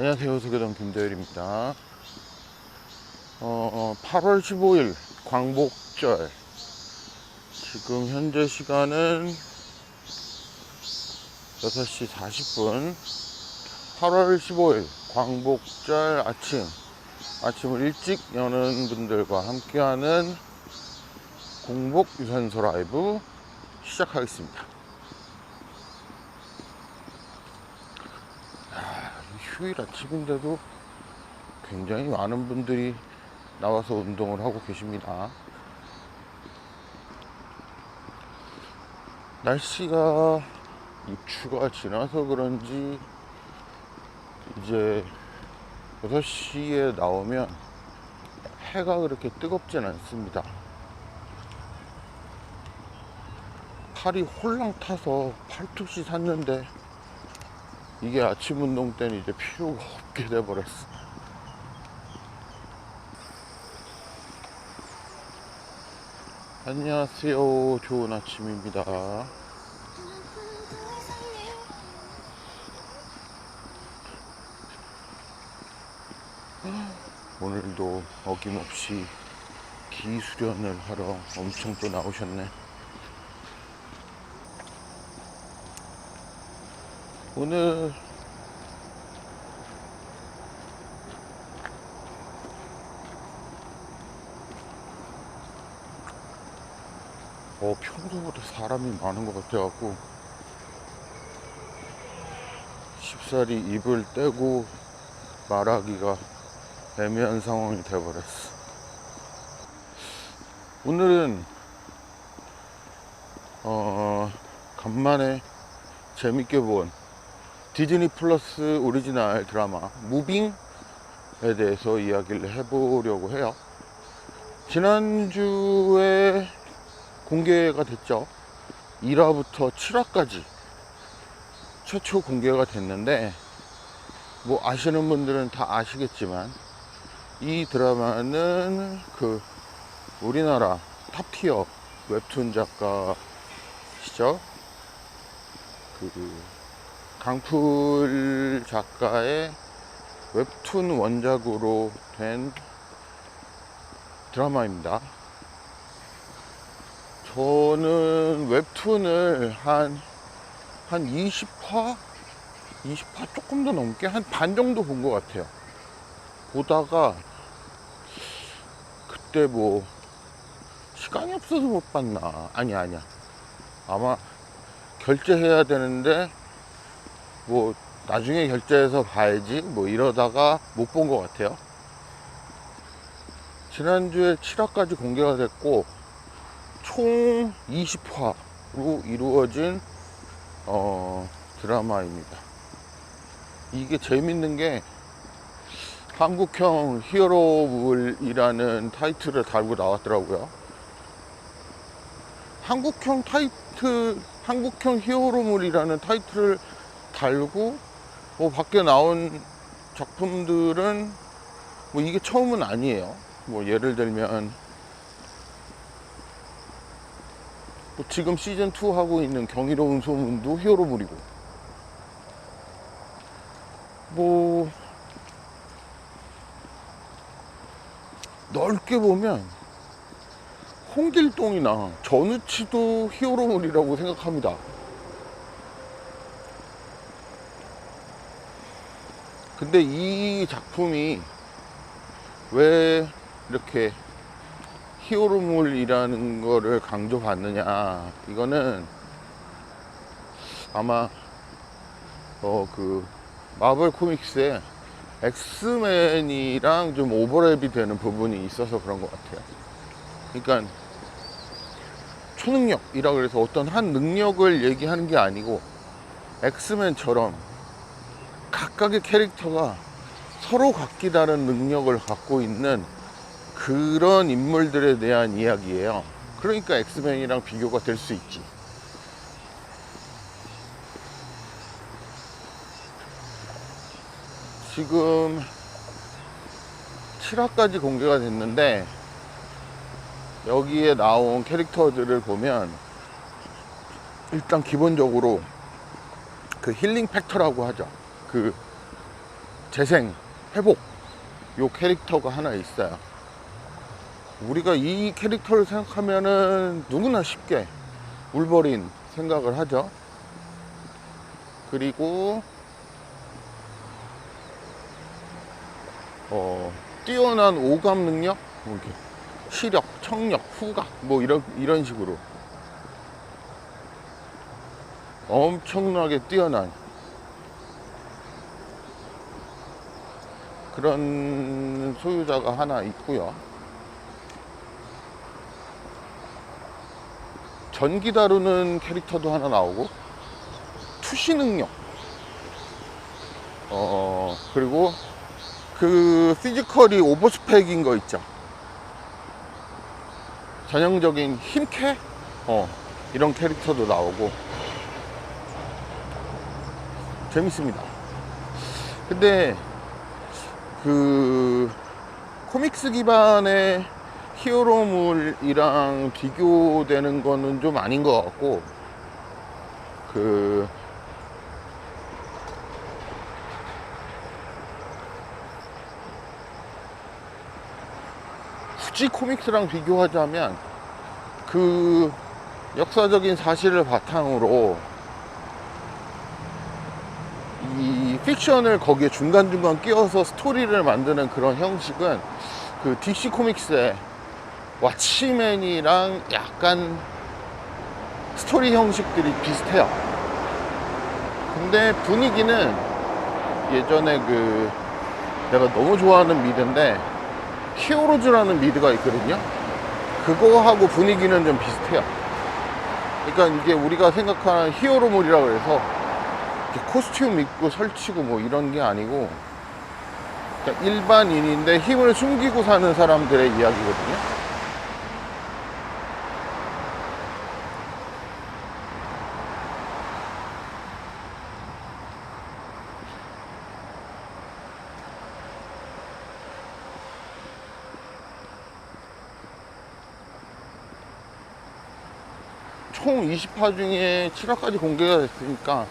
안녕하세요. 소개동 김대열입니다. 어, 어, 8월 15일 광복절. 지금 현재 시간은 6시 40분. 8월 15일 광복절 아침. 아침을 일찍 여는 분들과 함께하는 공복 유산소 라이브 시작하겠습니다. 휴일 아침인데도 굉장히 많은 분들이 나와서 운동을 하고 계십니다. 날씨가 입추가 지나서 그런지 이제 6시에 나오면 해가 그렇게 뜨겁진 않습니다. 팔이 홀랑 타서 팔뚝시 샀는데 이게 아침 운동 때는 이제 필요가 없게 돼버렸어. 안녕하세요. 좋은 아침입니다. 오늘도 어김없이 기수련을 하러 엄청 또 나오셨네. 오늘 어, 평소보다 사람이 많은 것 같아갖고 쉽사리 입을 떼고 말하기가 애매한 상황이 돼버렸어. 오늘은 어, 간만에 재밌게 본 디즈니 플러스 오리지널 드라마 무빙에 대해서 이야기를 해보려고 해요. 지난주에 공개가 됐죠. 1화부터 7화까지 최초 공개가 됐는데 뭐 아시는 분들은 다 아시겠지만 이 드라마는 그 우리나라 탑티어 웹툰 작가시죠. 그 강풀 작가의 웹툰 원작으로 된 드라마입니다. 저는 웹툰을 한, 한 20화? 20화 조금 더 넘게 한 반 정도 본 것 같아요. 보다가 그때 뭐 시간이 없어서 못 봤나? 아니, 아니야. 아마 결제해야 되는데 뭐 나중에 결제해서 봐야지 뭐 이러다가 못 본 것 같아요. 지난주에 7화까지 공개가 됐고 총 20화로 이루어진 어, 드라마입니다. 이게 재밌는 게 한국형 히어로물이라는 타이틀을 달고 나왔더라고요. 한국형 타이틀, 한국형 히어로물이라는 타이틀을 달고 뭐 밖에 나온 작품들은 뭐 이게 처음은 아니에요. 뭐 예를 들면 뭐 지금 시즌 2 하고 있는 경이로운 소문도 히어로물이고 뭐 넓게 보면 홍길동이나 전우치도 히어로물이라고 생각합니다. 근데 이 작품이 왜 이렇게 히어로물이라는 거를 강조받느냐 이거는 아마 어 그 마블 코믹스에 엑스맨이랑 좀 오버랩이 되는 부분이 있어서 그런 것 같아요. 그러니까 초능력이라 그래서 어떤 한 능력을 얘기하는 게 아니고 엑스맨처럼 각각의 캐릭터가 서로 각기 다른 능력을 갖고 있는 그런 인물들에 대한 이야기예요. 그러니까 엑스맨이랑 비교가 될 수 있지. 지금 7화까지 공개가 됐는데 여기에 나온 캐릭터들을 보면 일단 기본적으로 그 힐링 팩터라고 하죠. 그 재생, 회복 요 캐릭터가 하나 있어요. 우리가 이 캐릭터를 생각하면은 누구나 쉽게 울버린 생각을 하죠. 그리고 어, 뛰어난 오감 능력, 뭐 이렇게 시력, 청력, 후각, 뭐 이런 이런 식으로 엄청나게 뛰어난 그런 소유자가 하나 있고요. 전기 다루는 캐릭터도 하나 나오고 투시 능력. 어 그리고 그 피지컬이 오버스펙인 거 있죠. 전형적인 힘캐? 어 이런 캐릭터도 나오고. 재밌습니다. 근데 그 코믹스 기반의 히어로물이랑 비교되는 거는 좀 아닌 것 같고 그 굳이 코믹스랑 비교하자면 그 역사적인 사실을 바탕으로 이 픽션을 거기에 중간중간 끼워서 스토리를 만드는 그런 형식은 그 DC 코믹스의 왓치맨이랑 약간 스토리 형식들이 비슷해요. 근데 분위기는 예전에 그 내가 너무 좋아하는 미드인데 히어로즈라는 미드가 있거든요. 그거하고 분위기는 좀 비슷해요. 그러니까 이게 우리가 생각하는 히어로물이라 그래서 이렇게 코스튬 입고 설치고 뭐 이런 게 아니고 그러니까 일반인인데 힘을 숨기고 사는 사람들의 이야기거든요. 총 20화 중에 7화까지 공개가 됐으니까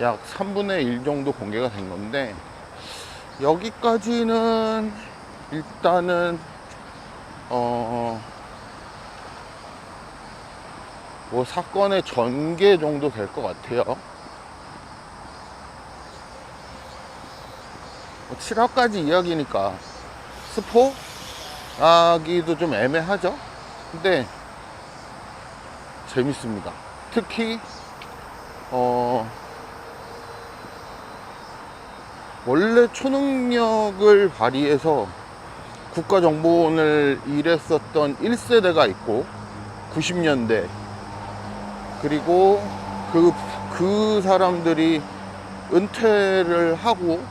약 3분의 1 정도 공개가 된 건데 여기까지는 일단은 어, 뭐 사건의 전개 정도 될 것 같아요. 7화까지 이야기니까 스포 하기도 좀 애매하죠. 근데 재밌습니다. 특히 어 원래 초능력을 발휘해서 국가정보원을 일했었던 1세대가 있고 90년대 그리고 그, 그 사람들이 은퇴를 하고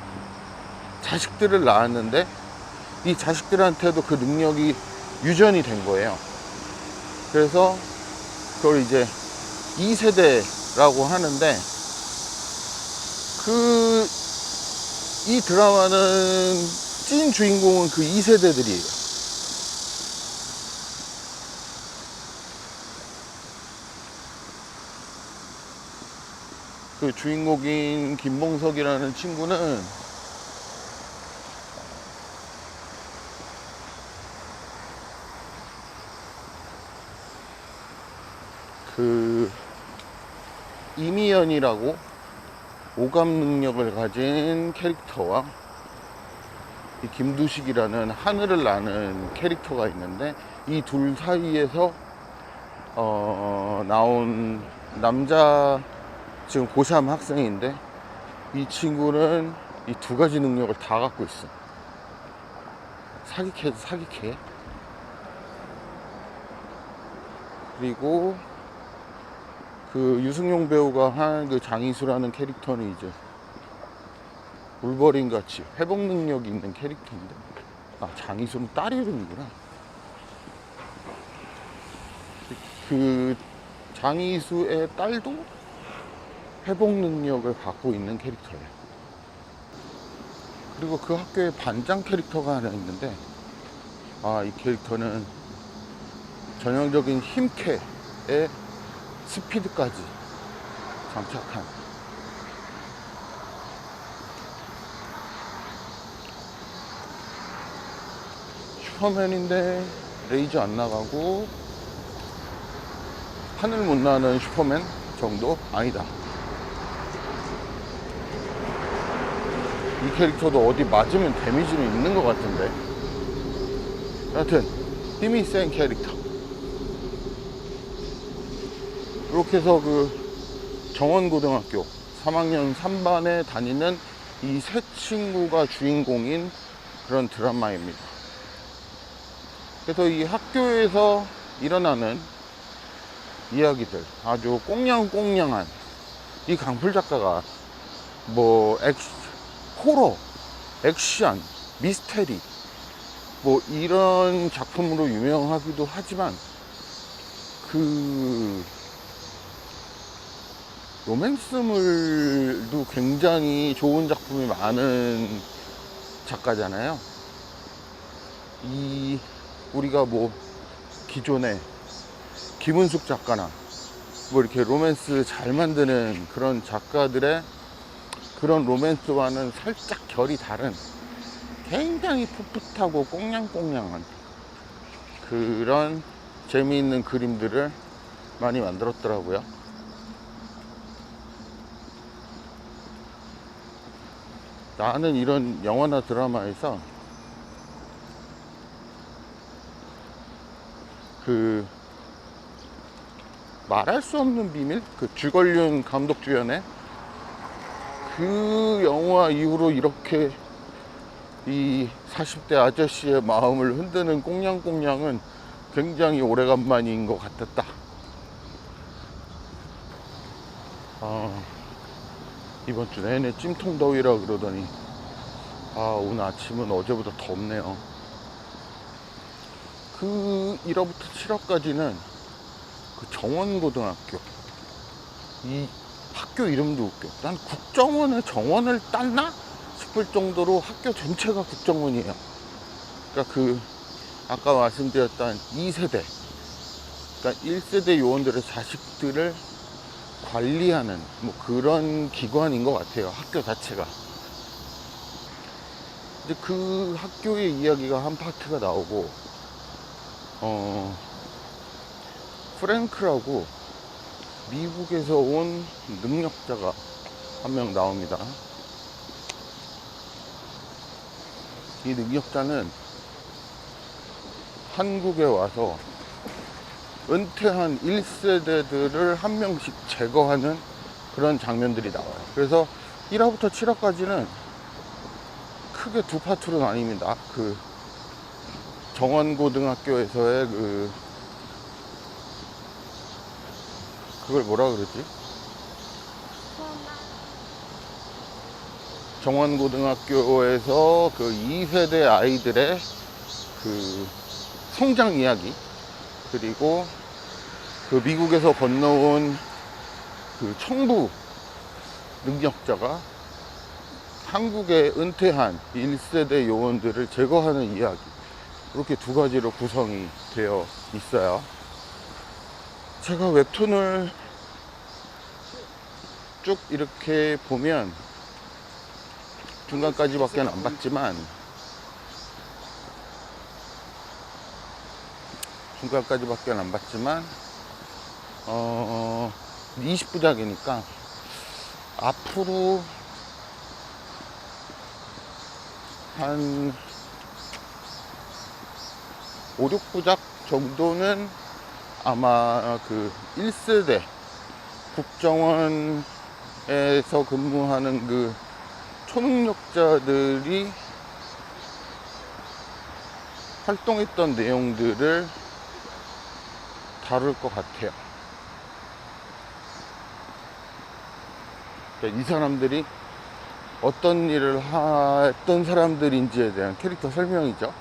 자식들을 낳았는데 이 자식들한테도 그 능력이 유전이 된 거예요. 그래서 그걸 이제 2세대라고 하는데 그 이 드라마는 찐 주인공은 그 2세대들이에요. 그 주인공인 김봉석이라는 친구는 그 이미연이라고 오감 능력을 가진 캐릭터와 이 김두식이라는 하늘을 나는 캐릭터가 있는데 이 둘 사이에서 어, 나온 남자 지금 고3 학생인데 이 친구는 이 두 가지 능력을 다 갖고 있어. 사기캐, 사기캐. 그리고 그 유승용 배우가 한 그 장이수라는 캐릭터는 이제 울버린 같이 회복 능력이 있는 캐릭터인데. 아 장이수는 딸 이름이구나. 그 장이수의 딸도 회복 능력을 갖고 있는 캐릭터예요 그리고 그 학교에 반장 캐릭터가 하나 있는데 아 이 캐릭터는 전형적인 힘캐의 스피드까지 장착한. 슈퍼맨인데 레이저 안 나가고 하늘 못 나는 슈퍼맨 정도 아니다. 이 캐릭터도 어디 맞으면 데미지는 있는 것 같은데. 여하튼 힘이 센 캐릭터. 이렇게 해서 그 정원고등학교 3학년 3반에 다니는 이 세 친구가 주인공인 그런 드라마입니다. 그래서 이 학교에서 일어나는 이야기들 아주 꽁냥꽁냥한 이 강풀 작가가 뭐 액, 호러, 액션, 미스테리 뭐 이런 작품으로 유명하기도 하지만 그 로맨스물도 굉장히 좋은 작품이 많은 작가잖아요. 이 우리가 뭐 기존에 김은숙 작가나 뭐 이렇게 로맨스 잘 만드는 그런 작가들의 그런 로맨스와는 살짝 결이 다른 굉장히 풋풋하고 꽁냥꽁냥한 그런 재미있는 그림들을 많이 만들었더라고요. 나는 이런 영화나 드라마에서 그 말할 수 없는 비밀 그 주걸륜 감독 주연의 그 영화 이후로 이렇게 이 40대 아저씨의 마음을 흔드는 꽁냥꽁냥은 굉장히 오래간만인 것 같았다. 아, 이번 주 내내 찜통 더위라 그러더니 아 오늘 아침은 어제보다 덥네요. 그 1화부터 7화까지는 그 정원고등학교 이 학교 이름도 웃겨. 난 국정원의 정원을 땄나 싶을 정도로 학교 전체가 국정원이에요. 그러니까 그 아까 말씀드렸던 2세대, 그러니까 1세대 요원들의 자식들을 관리하는 뭐 그런 기관인 것 같아요. 학교 자체가. 이제 그 학교의 이야기가 한 파트가 나오고, 어, 프랭크라고 미국에서 온 능력자가 한 명 나옵니다. 이 능력자는 한국에 와서 은퇴한 1세대들을 한 명씩 제거하는 그런 장면들이 나와요. 그래서 1화부터 7화까지는 크게 두 파트로 나뉩니다. 그 정원고등학교에서의 그 그걸 뭐라 그러지? 정원고등학교에서 그 2세대 아이들의 그 성장 이야기 그리고 그 미국에서 건너온 그 청부 능력자가 한국에 은퇴한 1세대 요원들을 제거하는 이야기 이렇게 두 가지로 구성이 되어 있어요. 제가 웹툰을 쭉 이렇게 보면 중간까지밖에 안 봤지만 중간까지밖에 안 봤지만 어 20부작이니까 앞으로 한 5, 6부작 정도는 아마 그 1세대 국정원에서 근무하는 그 초능력자들이 활동했던 내용들을 다룰 것 같아요. 그러니까 이 사람들이 어떤 일을 했던 사람들인지에 대한 캐릭터 설명이죠.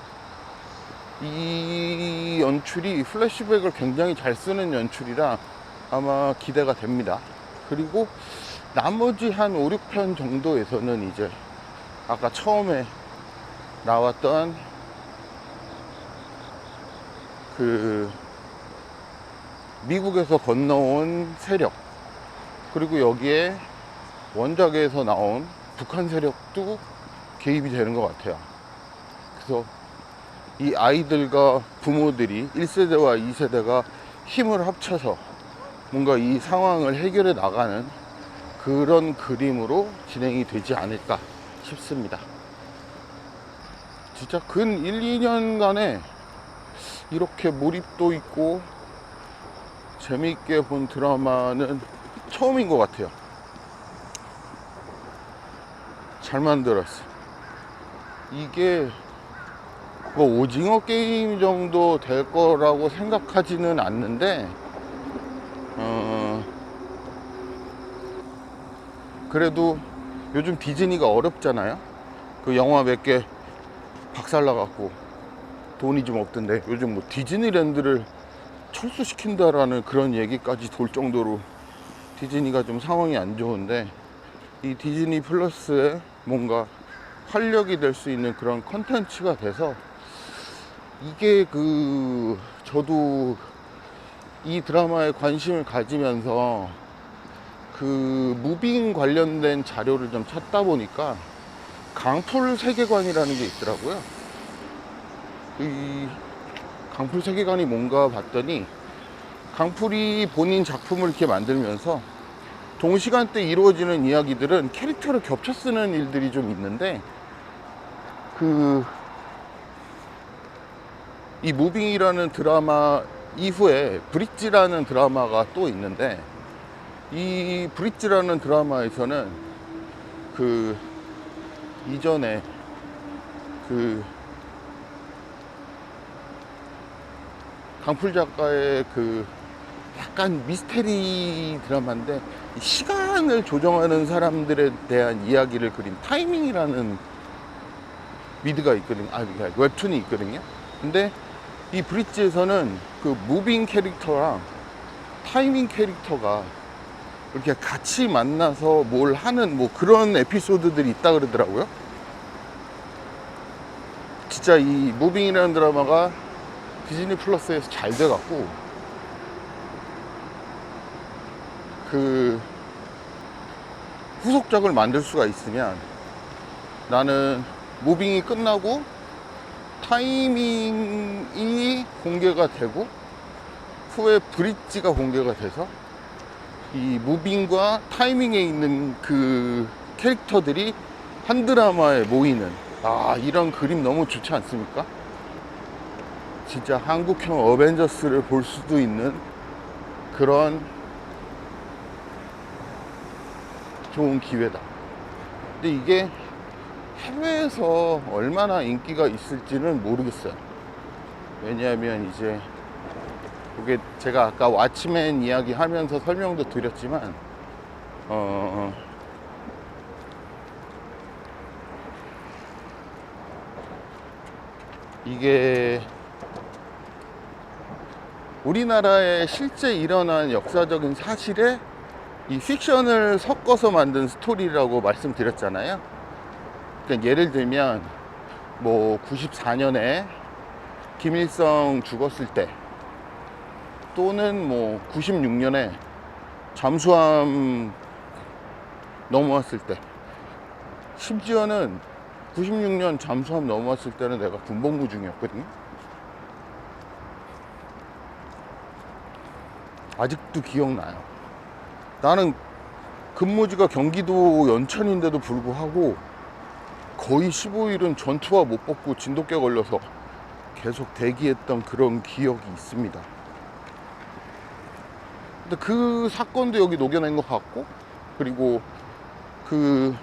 이 연출이 플래시백을 굉장히 잘 쓰는 연출이라 아마 기대가 됩니다. 그리고 나머지 한 5, 6편 정도에서는 이제 아까 처음에 나왔던 그 미국에서 건너온 세력 그리고 여기에 원작에서 나온 북한 세력도 개입이 되는 것 같아요. 그래서 이 아이들과 부모들이 1세대와 2세대가 힘을 합쳐서 뭔가 이 상황을 해결해 나가는 그런 그림으로 진행이 되지 않을까 싶습니다. 진짜 근 1, 2년간에 이렇게 몰입도 있고 재미있게 본 드라마는 처음인 것 같아요. 잘 만들었어. 이게 뭐 오징어 게임 정도 될 거라고 생각하지는 않는데, 어, 그래도 요즘 디즈니가 어렵잖아요. 그 영화 몇 개 박살나갖고 돈이 좀 없던데 요즘 뭐 디즈니랜드를 철수시킨다라는 그런 얘기까지 돌 정도로 디즈니가 좀 상황이 안 좋은데 이 디즈니 플러스에 뭔가 활력이 될 수 있는 그런 컨텐츠가 돼서 이게 그 저도 이 드라마에 관심을 가지면서 그 무빙 관련된 자료를 좀 찾다 보니까 강풀 세계관이라는 게 있더라고요. 이 강풀 세계관이 뭔가 봤더니 강풀이 본인 작품을 이렇게 만들면서 동시간대 이루어지는 이야기들은 캐릭터를 겹쳐 쓰는 일들이 좀 있는데 그 이 무빙이라는 드라마 이후에 브릿지라는 드라마가 또 있는데 이 브릿지라는 드라마에서는 그 이전에 그 강풀 작가의 그 약간 미스테리 드라마인데 이 시간을 조정하는 사람들에 대한 이야기를 그린 타이밍이라는 미드가 있거든요. 아, 웹툰이 있거든요. 근데 이 브릿지에서는 그 무빙 캐릭터랑 타이밍 캐릭터가 이렇게 같이 만나서 뭘 하는 뭐 그런 에피소드들이 있다 그러더라고요. 진짜 이 무빙이라는 드라마가 디즈니 플러스에서 잘 돼갖고 그 후속작을 만들 수가 있으면 나는 무빙이 끝나고 타이밍이 공개가 되고 후에 브릿지가 공개가 돼서 이 무빙과 타이밍에 있는 그 캐릭터들이 한 드라마에 모이는 아 이런 그림 너무 좋지 않습니까? 진짜 한국형 어벤져스를 볼 수도 있는 그런 좋은 기회다. 근데 이게 해외에서 얼마나 인기가 있을지는 모르겠어요. 왜냐하면 이제 이게 제가 아까 왓츠맨 이야기 하면서 설명도 드렸지만 어 이게 우리나라에 실제 일어난 역사적인 사실에 이 픽션을 섞어서 만든 스토리라고 말씀드렸잖아요. 그러니까 예를 들면 뭐 94년에 김일성 죽었을 때 또는 뭐 96년에 잠수함 넘어왔을 때 심지어는 96년 잠수함 넘어왔을 때는 내가 군복무 중이었거든요. 아직도 기억나요. 나는 근무지가 경기도 연천인데도 불구하고 거의 15일은 전투화 못 벗고 진돗개 걸려서 계속 대기했던 그런 기억이 있습니다. 근데 그 사건도 여기 녹여낸 것 같고, 그리고 그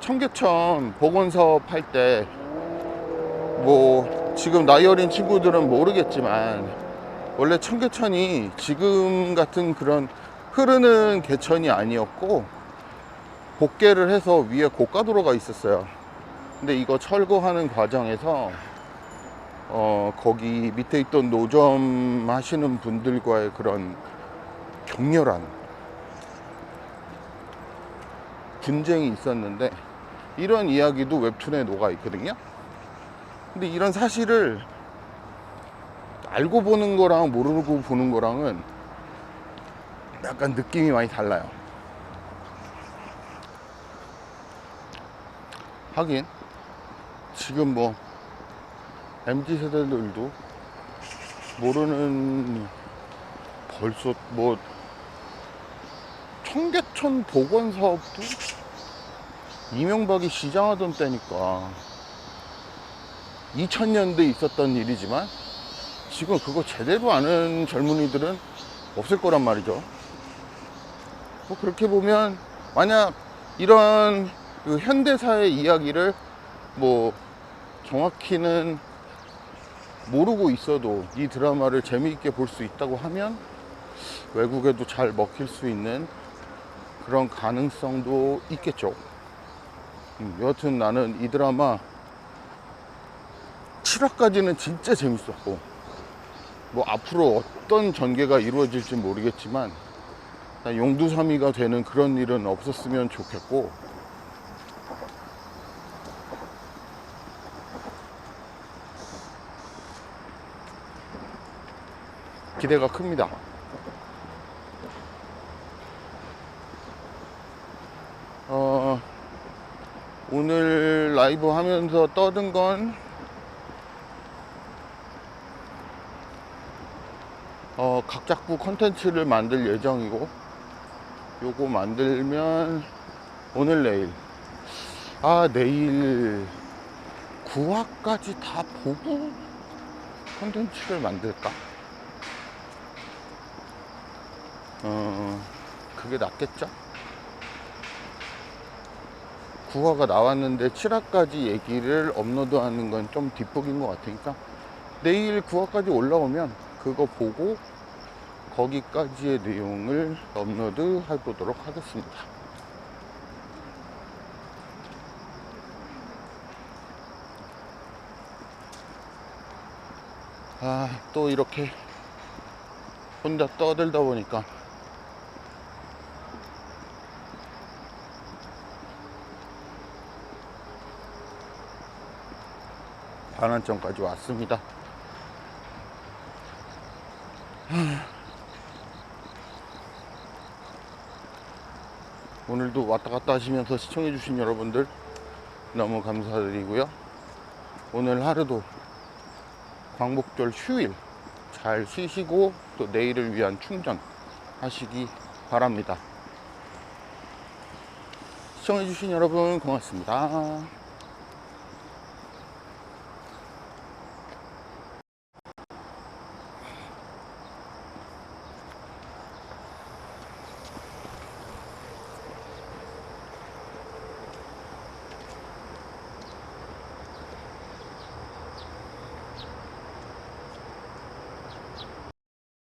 청계천 복원 사업 할 때, 뭐, 지금 나이 어린 친구들은 모르겠지만, 원래 청계천이 지금 같은 그런 흐르는 개천이 아니었고, 복개를 해서 위에 고가도로가 있었어요. 근데 이거 철거하는 과정에서 어 거기 밑에 있던 노점 하시는 분들과의 그런 격렬한 분쟁이 있었는데 이런 이야기도 웹툰에 녹아 있거든요. 근데 이런 사실을 알고 보는 거랑 모르고 보는 거랑은 약간 느낌이 많이 달라요. 하긴 지금 뭐 MZ 세대들도 모르는 벌써 뭐 청계천 복원 사업도 이명박이 시장하던 때니까 2000년대에 있었던 일이지만 지금 그거 제대로 아는 젊은이들은 없을 거란 말이죠. 뭐 그렇게 보면 만약 이런 그 현대사의 이야기를 뭐 정확히는 모르고 있어도 이 드라마를 재미있게 볼 수 있다고 하면 외국에도 잘 먹힐 수 있는 그런 가능성도 있겠죠. 음, 여하튼 나는 이 드라마 7화까지는 진짜 재밌었고 뭐 앞으로 어떤 전개가 이루어질지 모르겠지만 용두사미가 되는 그런 일은 없었으면 좋겠고 기대가 큽니다. 어, 오늘 라이브 하면서 떠든 건 어, 각 작부 컨텐츠를 만들 예정이고 요거 만들면 오늘 내일 아 내일 9화까지 다 보고 컨텐츠를 만들까? 어 그게 낫겠죠? 9화가 나왔는데 7화까지 얘기를 업로드하는 건 좀 뒷북인 것 같으니까 내일 9화까지 올라오면 그거 보고 거기까지의 내용을 업로드 해보도록 하겠습니다. 아, 또 이렇게 혼자 떠들다 보니까 반환점까지 왔습니다. 오늘도 왔다 갔다 하시면서 시청해주신 여러분들 너무 감사드리고요. 오늘 하루도 광복절 휴일 잘 쉬시고 또 내일을 위한 충전 하시기 바랍니다. 시청해주신 여러분 고맙습니다.